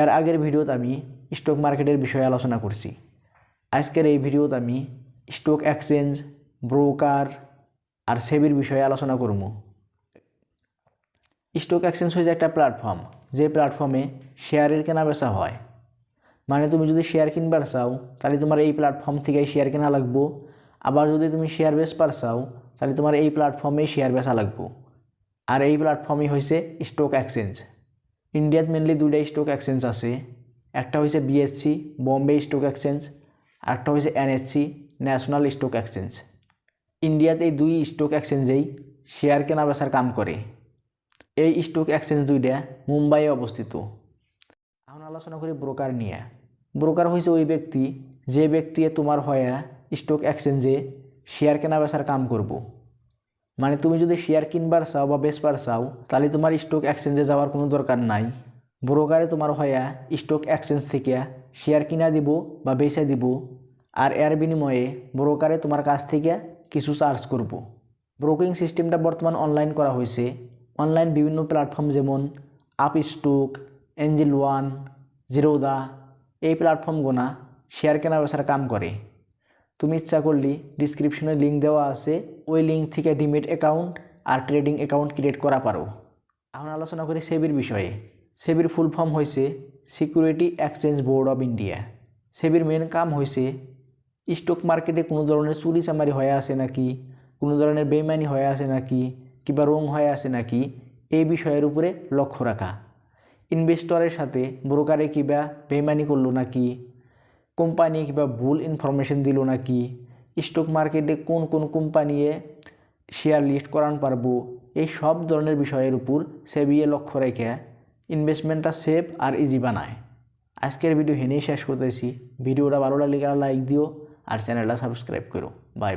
এর আগের ভিডিওতে আমি স্টক মার্কেটের বিষয়ে আলোচনা করছি। আজকের এই ভিডিওতে আমি স্টক এক্সচেঞ্জ ব্রোকার আর সেবির বিষয়ে আলোচনা করব। স্টক এক্সচেঞ্জ হয়েছে একটা প্ল্যাটফর্ম যে প্ল্যাটফর্মে শেয়ারের কেনা বেচা হয়। মানে তুমি যদি শেয়ার কিনবার চাও, তাহলে তোমার এই প্ল্যাটফর্ম থেকে শেয়ার কেনা লাগবো। আবার যদি তুমি শেয়ার বেচবার চাও, তাহলে তোমার এই প্ল্যাটফর্মেই শেয়ার বেচা লাগবো। আর এই প্ল্যাটফর্মই হয়েছে স্টক এক্সচেঞ্জ ইন্ডিয়াত মেনলি দুইটা স্টক এক্সচেঞ্জ আছে। একটা হয়েছে বিএসসি বম্বে স্টক এক্সচেঞ্জ আরেকটা হয়েছে এনএসসি ন্যাশনাল স্টক এক্সচেঞ্জ ইন্ডিয়াতে এই দুই স্টক এক্সচেঞ্জেই শেয়ার কেনা বেচার কাম করে এই স্টক এক্সচেঞ্জ দুইটা মুম্বাইয়ে অবস্থিত এখন আলোচনা করি ব্রোকার নিয়ে। ব্রোকার হয়েছে ওই ব্যক্তি, যে ব্যক্তি তোমার হয়ে স্টক এক্সচেঞ্জে শেয়ার কেনা বেচার কাম করব মানে তুমি যদি শেয়ার কিনবার চাও বা বেচবার চাও, তাহলে তোমার স্টক এক্সচেঞ্জে যাওয়ার কোনো দরকার নাই। ব্রোকারে তোমার হয়া স্টক এক্সচেঞ্জ থেকে শেয়ার কিনা দিব বা বেচে দিব, আর এর বিনিময়ে ব্রোকারে তোমার কাছ থেকে কিছু চার্জ করব। ব্রোকিং সিস্টেমটা বর্তমান অনলাইন করা হয়েছে। অনলাইন বিভিন্ন প্ল্যাটফর্ম যেমন Upstox Angel One Zerodha এই প্ল্যাটফর্মগুনা শেয়ার কেনা বেচার কাম করে। তুমি ইচ্ছা করলে ডিসক্রিপশনে লিঙ্ক দেওয়া আছে, ওই লিঙ্ক থেকে ডিমেট অ্যাকাউন্ট আর ট্রেডিং অ্যাকাউন্ট ক্রিয়েট করা পারো। এখন আলোচনা করি সেবির বিষয়ে। সেবির ফুল ফর্ম হয়েছে security exchange board of India সেবির main কাম হয়েছে স্টক মার্কেটে কোনো ধরনের চুরি চামারি হয়ে আছে নাকি, কোনো ধরনের বেইমানি হয়ে আছে নাকি, কিংবা রং হয়ে আছে নাকি, এই বিষয়ের উপরে লক্ষ্য রাখা। ইনভেস্টরের সাথে ব্রোকারে কিবা বেইমানি করল নাকি কোম্পানি কিংবা ভুল ইনফরমেশন দিল নাকি? স্টক মার্কেটে কোন কোন কোম্পানিয়ে শেয়ার লিস্ট করান পারব? এই সব ধরনের বিষয়ের উপর সেবিয়ে লক্ষ্য রেখে ইনভেস্টমেন্টটা সেফ আর ইজি বানায়। আজকের ভিডিও হেনেই শেষ করতেছি। ভিডিওটা ভালো লাগলে লাইক দিও আর চ্যানেলটা সাবস্ক্রাইব করো। Bye bye